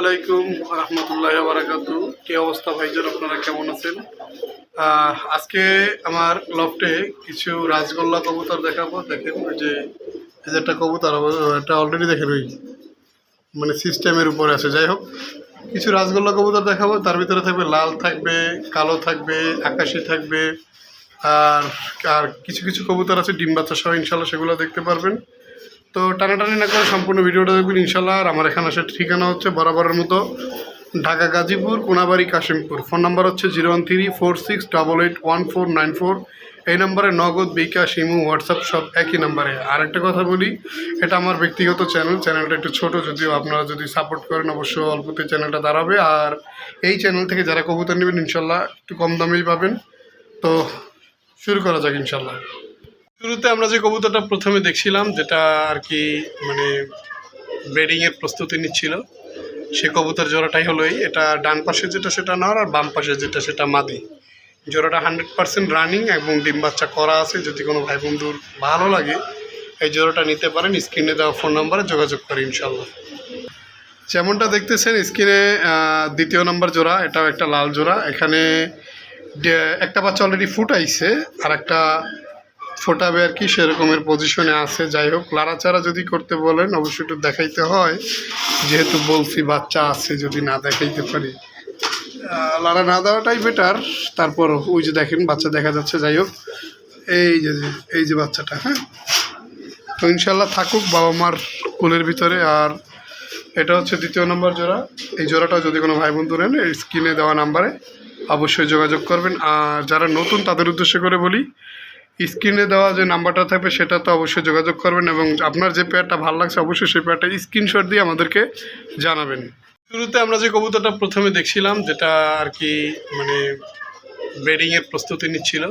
আলাইকুম রহমতুল্লাহ বারাকাতু কি অবস্থা ভাইজন, আপনারা কেমন আছেন? আজকে আমার লফটে কিছু রাজগোল্লা কবুতর দেখাবো। দেখেন ওই যে একটা কবুতর এটা অলরেডি দেখেন ওই মানে সিস্টেমের উপরে আছে। যাই হোক, কিছু রাজগোল্লা কবুতর দেখাবো। তার ভিতরে থাকবে, লাল থাকবে, কালো থাকবে, আকাশি থাকবে, আর আর কিছু কিছু কবুতর আছে, ডিম বাচ্চা সহ ইনশাল্লাহ সেগুলো দেখতে পারবেন। তো টানাটানি না করে সম্পূর্ণ ভিডিওটা দেখবেন ইনশাল্লাহ আর আমার এখানে আসার ঠিকানা হচ্ছে বরাবরের মতো ঢাকা, গাজীপুর, কোনাবাড়ি, কাশিমপুর। ফোন নাম্বার হচ্ছে zero one three four six double eight one four nine four. এই নম্বরে নগদ বিকাশ ইমু হোয়াটসঅ্যাপ সব একই নাম্বারে। আর একটা কথা বলি, এটা আমার ব্যক্তিগত চ্যানেল, চ্যানেলটা একটু ছোট, যদিও আপনারা যদি সাপোর্ট করেন অবশ্যই অল্পতে চ্যানেলটা দাঁড়াবে। আর এই চ্যানেল থেকে যারা কবুতর নেবেন ইনশাল্লাহ একটু কম দামেই পাবেন। তো শুরু করা যাক ইনশাল্লাহ শুরুতে আমরা যে কবুতরটা প্রথমে দেখছিলাম, যেটা আর কি মানে ব্রিডিংয়ের প্রস্তুতি নিচ্ছিল, সে কবুতর জোড়াটাই হলো এই। এটা ডান পাশে যেটা সেটা নর আর বাম পাশে যেটা সেটা মাদি। জোড়াটা হান্ড্রেড পার্সেন্ট রানিং এবং ডিম বাচ্চা করা আছে, যদি কোনো ভাই বন্ধুর ভালো লাগে, এই জোড়াটা নিতে পারেন। স্ক্রিনে দেওয়া ফোন নাম্বারে যোগাযোগ করে ইনশাল্লাহ যেমনটা দেখতেছেন, স্ক্রিনে দ্বিতীয় নম্বর জোড়া, এটাও একটা লাল জোড়া। এখানে একটা বাচ্চা অলরেডি ফুটাইছে আর একটা ফোটাবে আর কি, সেরকমের পজিশনে আছে। যাই হোক, লাড়াচাড়া যদি করতে বলেন, অবশ্যই একটু দেখাইতে হয়। যেহেতু বলছি বাচ্চা আছে, যদি না দেখাইতে পারি। লাড়া না দেওয়াটাই বেটার তারপর ওই যে দেখেন, বাচ্চা দেখা যাচ্ছে। যাই হোক, এই যে এই যে বাচ্চাটা হ্যাঁ? তো ইনশাল্লাহ থাকুক বাবা মার কোলের ভিতরে। আর এটা হচ্ছে দ্বিতীয় নম্বর জোড়া। এই জোড়াটা যদি কোনো ভাই বন্ধু নেন স্ক্রিনে দেওয়া নাম্বারে অবশ্যই যোগাযোগ করবেন। আর যারা নতুন, তাদের উদ্দেশ্য করে বলি স্ক্রিনে দেওয়া যে নাম্বারটা থাকবে, সেটা তো অবশ্যই যোগাযোগ করবেন এবং আপনার যে পেয়ারটা ভালো লাগছে, অবশ্যই সেই পেয়ারটা স্ক্রিনশট দিয়ে আমাদেরকে জানাবেন। শুরুতে আমরা যে কবুতরটা প্রথমে দেখছিলাম, যেটা আর কি মানে ব্রেডিংয়ের প্রস্তুতি নিচ্ছিল,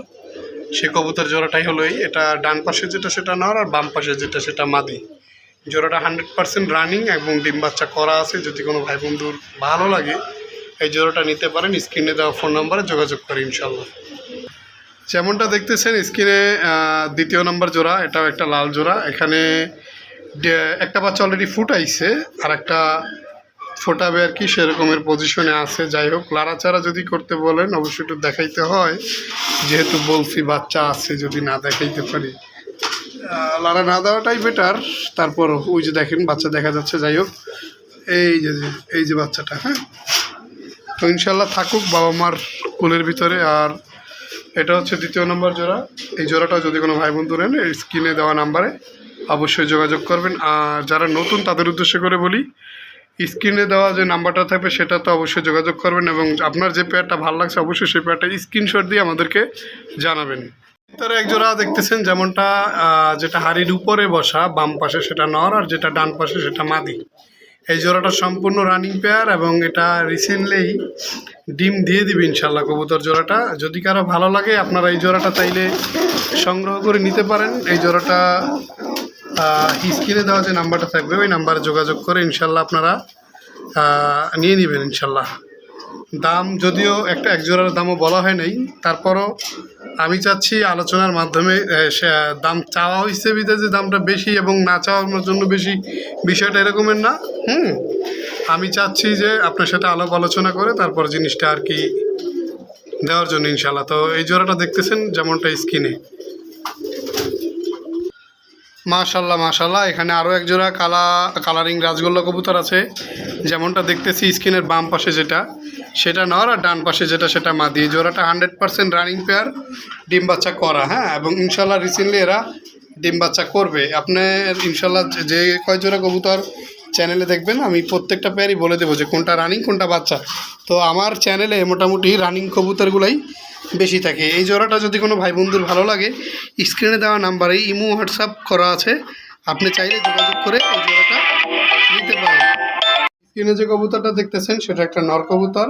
সে কবুতর জোড়াটাই হলো এই। এটা ডান পাশে যেটা, সেটা নর, আর বাম পাশে যেটা, সেটা মাদি। জোড়াটা হান্ড্রেড পার্সেন্ট রানিং এবং ডিম বাচ্চা করা আছে, যদি কোনো ভাই বন্ধুর ভালো লাগে, এই জোড়াটা নিতে পারেন। স্ক্রিনে দেওয়া ফোন নাম্বারে যোগাযোগ করে ইনশাল্লাহ যেমনটা দেখতেছেন, স্ক্রিনে দ্বিতীয় নম্বর জোড়া, এটাও একটা লাল জোড়া। এখানে একটা বাচ্চা অলরেডি ফুটাইছে আর একটা ফোটাবে আর কি, সেরকমের পজিশনে আছে। যাই হোক, লাড়াচাড়া যদি করতে বলেন, অবশ্যই একটু দেখাইতে হয়। যেহেতু বলছি বাচ্চা আছে, যদি না দেখাইতে পারি। লাড়া না দেওয়াটাই বেটার তারপর ওই যে দেখেন, বাচ্চা দেখা যাচ্ছে। যাই হোক, এই যে- এই যে বাচ্চাটা হ্যাঁ? তো ইনশাল্লাহ থাকুক বাবা মার কোলের ভিতরে। আর এটা হচ্ছে দ্বিতীয় নম্বর জোড়া। এই জোড়াটা যদি কোনো ভাই বন্ধু নেন, এই স্ক্রিনে দেওয়া নাম্বারে অবশ্যই যোগাযোগ করবেন। আর যারা নতুন, তাদের উদ্দেশ্য করে বলি, স্ক্রিনে দেওয়া যে নাম্বারটা থাকবে, সেটা তো অবশ্যই যোগাযোগ করবেন এবং আপনার যে পেয়ারটা ভালো লাগছে, অবশ্যই সেই পেয়ারটা স্ক্রিনশট দিয়ে আমাদেরকে জানাবেন। ভিতরে এক জোড়া দেখতেছেন, যেমনটা যেটা হাড়ির উপরে বসা, বাম পাশে সেটা নর আর যেটা ডান পাশে সেটা মাদি। এই জোড়াটা সম্পূর্ণ রানিং পেয়ার এবং এটা রিসেন্টলি ডিম দিয়ে দিবে ইনশাল্লাহ কবুতর জোড়াটা। যদি কারও ভালো লাগে আপনারা এই জোড়াটা চাইলে সংগ্রহ করে নিতে পারেন। এই জোড়াটা স্ক্রিনে দেওয়া যে নাম্বারটা থাকবে, ওই নাম্বারে যোগাযোগ করে ইনশাল্লাহ আপনারা নিয়ে নেবেন ইনশাল্লাহ দাম যদিও একটা এক জোড়ার দামও বলা হয় নাই, তারপরও আমি চাচ্ছি আলোচনার মাধ্যমে দাম চাওয়া হয়েছে বিধে যে দামটা বেশি এবং না চাওয়ার জন্য বেশি বিষয়টা এরকমের না, হুম? আমি চাচ্ছি যে আপনার সাথে আলাপ আলোচনা করে তারপর জিনিসটা আর কি দেওয়ার জন্য ইনশাল্লাহ তো এই জোড়াটা দেখতেছেন, যেমনটা স্কিনে মাশাল্লাহ মাশাল্লাহ। এখানে আরও এক জোড়া কালা কালারিং রাজগোল্লা কবুতর আছে। যেমনটা দেখতেছি, স্কিনের বাম পাশে যেটা, সেটা নর আর ডান পাশে যেটা, সেটা মাদি এই জোড়াটা হান্ড্রেড পার্সেন্ট রানিং পেয়ার ডিম বাচ্চা করা হ্যাঁ? এবং ইনশাল্লাহ রিসেন্টলি এরা ডিম বাচ্চা করবে। আপনার ইনশাল্লাহ যে কয় জোড়া কবুতর চ্যানেলে দেখবেন, আমি প্রত্যেকটা পেয়ারই বলে দেবো যে কোনটা রানিং কোনটা বাচ্চা। তো আমার চ্যানেলে মোটামুটি রানিং কবুতরগুলাই বেশি থাকে। এই জোড়াটা যদি কোনো ভাই বন্ধুর ভালো লাগে স্ক্রিনে দেওয়া নাম্বারে ইমো, হোয়াটসঅ্যাপ করা আছে। আপনি চাইলে যোগাযোগ করে এই জোড়াটা নিতে পারেন। স্ক্রিনে যে কবুতরটা দেখতেছেন, সেটা একটা নর কবুতর।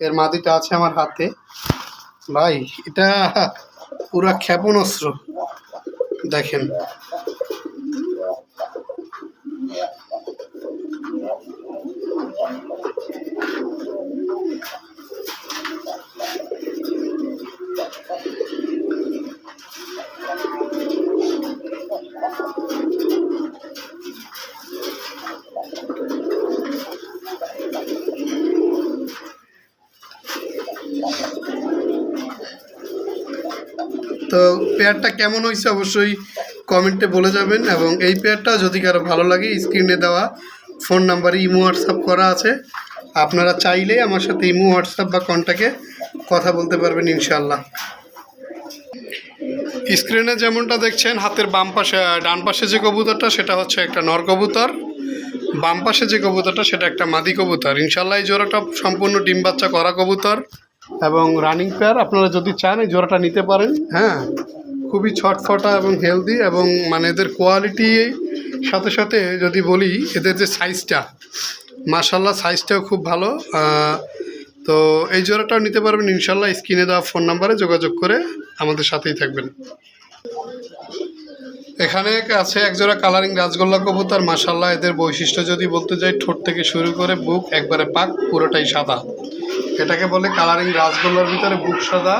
এর মাদিটা আছে আমার হাতে। ভাই, এটা পুরা ক্ষেপণাস্ত্র। দেখেন। তো পেয়ারটা কেমন হয়েছে অবশ্যই কমেন্টে বলে যাবেন এবং এই পেয়ারটা যদি কারও ভালো লাগে স্ক্রিনে দেওয়া ফোন নাম্বারে ইমো হোয়াটসঅ্যাপ করা আছে। আপনারা চাইলেই আমার সাথে ইমো হোয়াটসঅ্যাপ বা কন্ট্যাক্টে কথা বলতে পারবেন ইনশাল্লাহ স্ক্রিনে যেমনটা দেখছেন, হাতের বাম পাশে, ডান পাশে যে কবুতরটা, সেটা হচ্ছে একটা নর কবুতর। বাম পাশে যে কবুতরটা, সেটা একটা মাদি কবুতর। ইনশাল্লাহ এই জোড়াটা সম্পূর্ণ ডিম বাচ্চা করা কবুতর। এবং রানিং পেয়ার আপনারা যদি চান এই জোড়াটা নিতে পারেন। হ্যাঁ খুবই ছটফটা এবং হেলদি এবং মানে এদের কোয়ালিটি সাথে সাথে যদি বলি, এদের যে সাইজটা মাশাল্লাহ সাইজটাও খুব ভালো। তো এই জোড়াটাও নিতে পারবেন। ইনশাল্লাহ স্ক্রিনে দেওয়া ফোন নাম্বারে যোগাযোগ করে আমাদের সাথেই থাকবেন। এখানে আছে একজোড়া কালারিং রাজগোল্লা কবুতর। মাসাল্লাহ এদের বৈশিষ্ট্য যদি বলতে যাই, ঠোঁট থেকে শুরু করে বুক, একবারে পাক, পুরোটাই সাদা। এটাকে বলে কালারিং রাজগোল্লার ভিতরে বুক সাদা,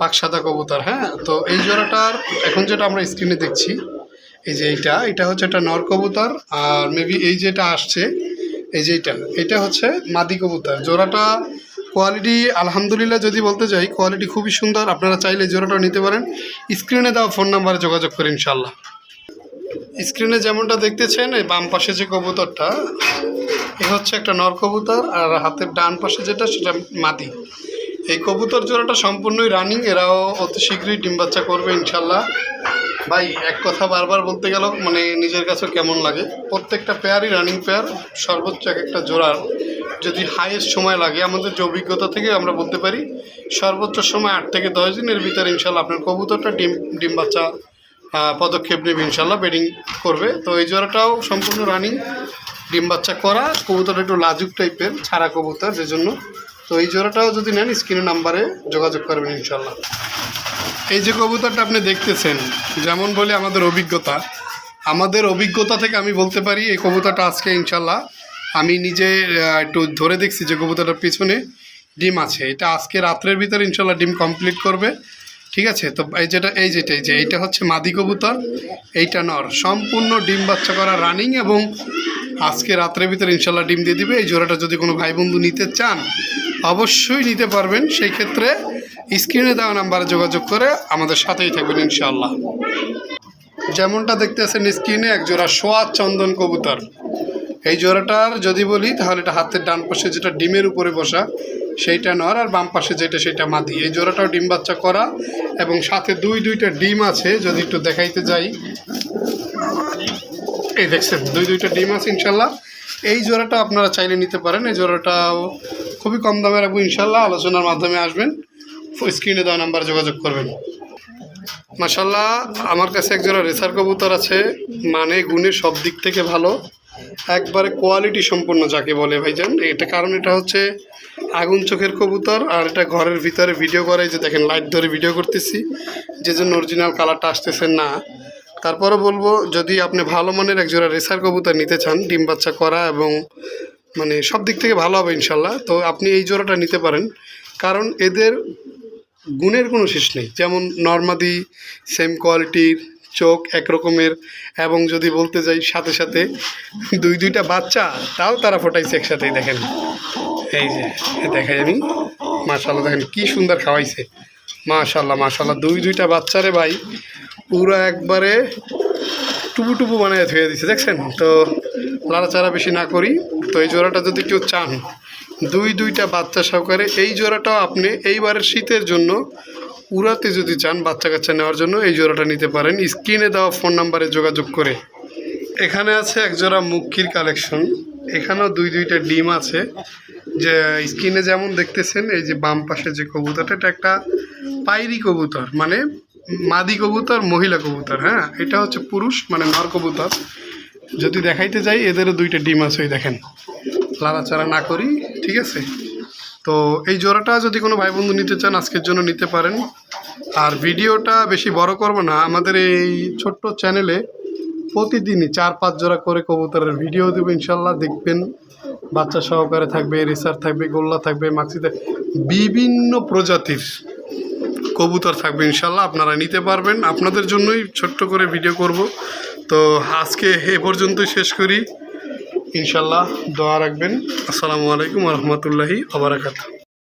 পাক সাদা কবুতর হ্যাঁ? তো এই জোড়াটার এখন যেটা আমরা স্ক্রিনে দেখছি, এই যে এইটা, এটা হচ্ছে একটা নর কবুতর আর মেবি এই যেটা আসছে, এই যে এইটা, এটা হচ্ছে মাদি কবুতর। জোড়াটা কোয়ালিটি আলহামদুলিল্লাহ যদি বলতে যাই কোয়ালিটি খুবই সুন্দর। আপনারা চাইলে এই জোড়াটাও নিতে পারেন। স্ক্রিনে দেওয়া ফোন নাম্বারে যোগাযোগ করে ইনশাল্লাহ স্ক্রিনে যেমনটা দেখতেছেন, এই বাম পাশে যে কবুতরটা, এ হচ্ছে একটা নর কবুতর, আর হাতের ডান পাশে যেটা, সেটা মাদি। এই কবুতর জোড়াটা সম্পূর্ণই রানিং, এরাও অতি শীঘ্রই ডিম বাচ্চা করবে ইনশাল্লাহ। ভাই, এক কথা বারবার বলতে গেল মানে নিজের কাছে কেমন লাগে? প্রত্যেকটা পেয়ারই রানিং পেয়ার সর্বোচ্চ এক একটা জোড়ার যদি হাইয়েস্ট সময় লাগে, আমাদের যে অভিজ্ঞতা থেকে আমরা বলতে পারি, সর্বোচ্চ সময় আট থেকে দশ দিনের ভিতরে ইনশাল্লাহ আপনার কবুতরটা ডিম ডিম বাচ্চা পদক্ষেপ নেবে ইনশাল্লাহ বেডিং করবে। তো এই জোড়াটাও সম্পূর্ণ রানিং ডিম বাচ্চা করা, কবুতরটা একটু লাজুক টাইপের ছাড়া কবুতর যে জন্য তো এই জোড়াটাও যদি নেন স্ক্রিনের নাম্বারে যোগাযোগ করবেন ইনশাল্লাহ এই যে কবুতরটা আপনি দেখতেছেন, যেমন বলে আমাদের অভিজ্ঞতা আমাদের অভিজ্ঞতা থেকে আমি বলতে পারি, এই কবুতরটা আজকে ইনশাল্লাহ আমি নিজে একটু ধরে দেখছি যে কবুতরটার পিছনে ডিম আছে। এটা আজকে রাত্রের ভিতরে ইনশাল্লাহ ডিম কমপ্লিট করবে। ঠিক আছে? তো এই যেটা এই যেটা, এই যে, এইটা হচ্ছে মাদি কবুতর। এইটা নর। সম্পূর্ণ ডিম বাচ্চা করা রানিং এবং আজকে রাত্রের ভিতরে ইনশাল্লাহ ডিম দিয়ে দিবে। এই জোড়াটা যদি কোনো ভাই বন্ধু নিতে চান, অবশ্যই নিতে পারবেন। সেই ক্ষেত্রে স্ক্রিনে দেওয়া নাম্বারে যোগাযোগ করে আমাদের সাথেই থাকবেন ইনশাল্লাহ। যেমনটা দেখতেছেন স্ক্রিনে এক জোড়া সোয়া চন্দন কবুতর। এই জোড়াটার যদি বলি, তাহলে এটা হাতের ডান পাশে যেটা ডিমের উপরে বসা সেইটা নর আর বাম পাশে যেটা সেটা মাদি। এই জোড়াটাও ডিম বাচ্চা করা এবং সাথে দুই দুইটা ডিম আছে, যদি একটু দেখাইতে যাই। এই দেখছেন, দুই দুইটা ডিম আছে ইনশাল্লাহ। এই জোড়াটা আপনারা চাইলে নিতে পারেন। এই জোড়াটাও খুবই কম দামে রাখব ইনশাল্লাহ আলোচনার মাধ্যমে আসবেন। স্ক্রিনে দেওয়া নাম্বার যোগাযোগ করবেন। মাসাল্লাহ আমার কাছে একজোড়া রেসার কবুতর আছে। মানে গুণে সব দিক থেকে ভালো। একবারে কোয়ালিটি সম্পন্ন যাকে বলে ভাইজান। এটা কারণ এটা হচ্ছে আগুন চোখের কবুতর, আর এটা ঘরের ভিতরে ভিডিও করে যে দেখেন লাইট ধরে ভিডিও করতেছি। যে জন্য অরিজিনাল কালারটা আসতেছে না। তারপরে বলব, যদি আপনি ভালো মানের একজোড়া রেসার কবুতর নিতে চান, ডিম বাচ্চা করা এবং মানে সব দিক থেকে ভালো হবে ইনশাল্লাহ তো আপনি এই জোড়াটা নিতে পারেন। কারণ এদের গুণের কোনো শেষ নেই। যেমন নর্মাদি সেম কোয়ালিটির চোখ এক রকমের এবং যদি বলতে যাই সাথে সাথে দুই দুইটা বাচ্চা, তাও তারা ফোটাইছে একসাথেই, দেখেন। এই যে দেখাই আমি। মাশাল্লাহ দেখেন কি সুন্দর খাওয়াইছে। মাশাল্লাহ মাশাল্লাহ দুই দুইটা বাচ্চারে ভাই। পুরো একবারে টুপু টুপু বানিয়ে ধুয়ে দিছে, দেখছেন? তো লাড়াচাড়া বেশি না করি। তো এই জোড়াটা যদি কেউ চান, দুই দুইটা বাচ্চা সহকারে এই জোড়াটাও আপনি এইবারের শীতের জন্য উড়াতে যদি চান বাচ্চা কাচ্চা নেওয়ার জন্য, এই জোড়াটা নিতে পারেন। স্ক্রিনে দেওয়া ফোন নাম্বারে যোগাযোগ করে। এখানে আছে এক জোড়া মুখির কালেকশন। এখানেও দুই, দুইটা ডিম আছে। যে, স্ক্রিনে যেমন দেখতেছেন, এই যে বাম পাশে যে কবুতরটা, এটা একটা পাইরি কবুতর মানে মাদি কবুতর, মহিলা কবুতর হ্যাঁ? এটা হচ্ছে পুরুষ মানে নর কবুতর। যদি দেখাইতে যাই, এদেরও দুইটা ডিম আছে, ওই দেখেন। লাড়াচাড়া না করি, ঠিক আছে? তো এই জোড়াটা যদি কোনো ভাই বন্ধু নিতে চান, আজকের জন্য নিতে পারেন। আর ভিডিওটা বেশি বড় করব না, আমাদের এই ছোট্ট চ্যানেলে প্রতিদিনই চার পাঁচ জোড়া করে কবুতরের ভিডিও দেবো, ইনশাল্লাহ দেখবেন। বাচ্চা সহকারে থাকবে, রেসার থাকবে, গোল্লা থাকবে, মাক্সি থাকবে, বিভিন্ন প্রজাতির কবুতর থাকবে, ইনশাল্লাহ আপনারা নিতে পারবেন। আপনাদের জন্যই ছোট্ট করে ভিডিও করব। তো আজকে এ পর্যন্তই শেষ করি। ইনশাল্লাহ দোয়া রাখবেন। আসসালামু আলাইকুম রহমতুল্লাহি আবরাকাত